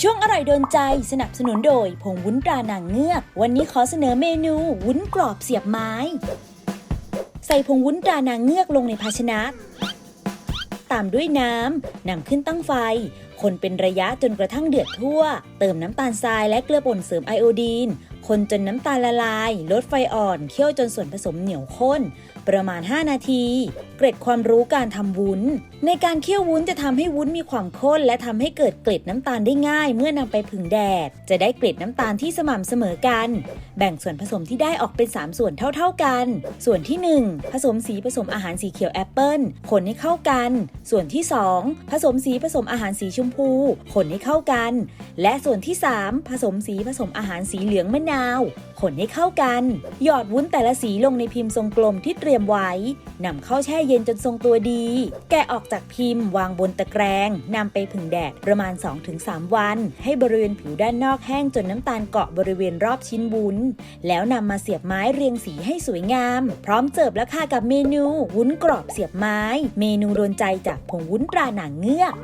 ช่วงอร่อยโดนใจสนับสนุนโดย ผงวุ้นตราหนังเงือก วันนี้ขอเสนอเมนู วุ้นกรอบเสียบไม้ ใส่ผงวุ้นตราหนังเงือกลงในภาชนะ ตามด้วยน้ำนำขึ้นตั้งไฟ คนเป็นระยะจนกระทั่งเดือดทั่ว เติมน้ำตาลทรายและเกลือป่นเสริมไอโอดีน คนจนน้ำตาลละลาย ลดไฟอ่อน เคี่ยวจนส่วนผสมเหนียวข้น ประมาณ 5 นาที เกร็ดความรู้การทำวุ้น ในการเคี่ยววุ้นจะทำให้วุ้นมีความข้น และทำให้เกิดเกล็ดน้ำตาลได้ง่าย เมื่อนำไปผึ่งแดด จะได้เกล็ดน้ำตาลที่สม่ำเสมอกัน แบ่งส่วนผสมที่ได้ออกเป็น 3 ส่วนเท่า ๆกัน ส่วนที่ 1 ผสมสีผสมอาหารสีเขียวแอปเปิลคนให้เข้ากัน ส่วนที่ 2 ผสมสีผสมอาหารสีชมมพูคนให้เข้ากัน และส่วนที่ 3 ผสมสีผสมอาหารสีเหลืองมะนาวคนให้เข้ากัน หยอดวุ้นแต่ละสีลงในพิมพ์ทรงกลมที่เตรียมไว้นำเข้าแช่เย็นจนทรงตัวดี แกะออกจากพิมพ์ วางบนตะแกรงนำไปผึ่งแดดประมาณ 2-3 วัน ให้บริเวณผิวด้านนอกแห้งจนน้ำตาลเกาะบริเวณรอบชิ้นวุ้น แล้วนำมาเสียบไม้เรียงสีให้สวยงาม พร้อมเสิร์ฟแล้วค่ะกับเมนู วุ้นกรอบเสียบไม้ เมนูโดนใจจากผงวุ้นตราหนังเงือก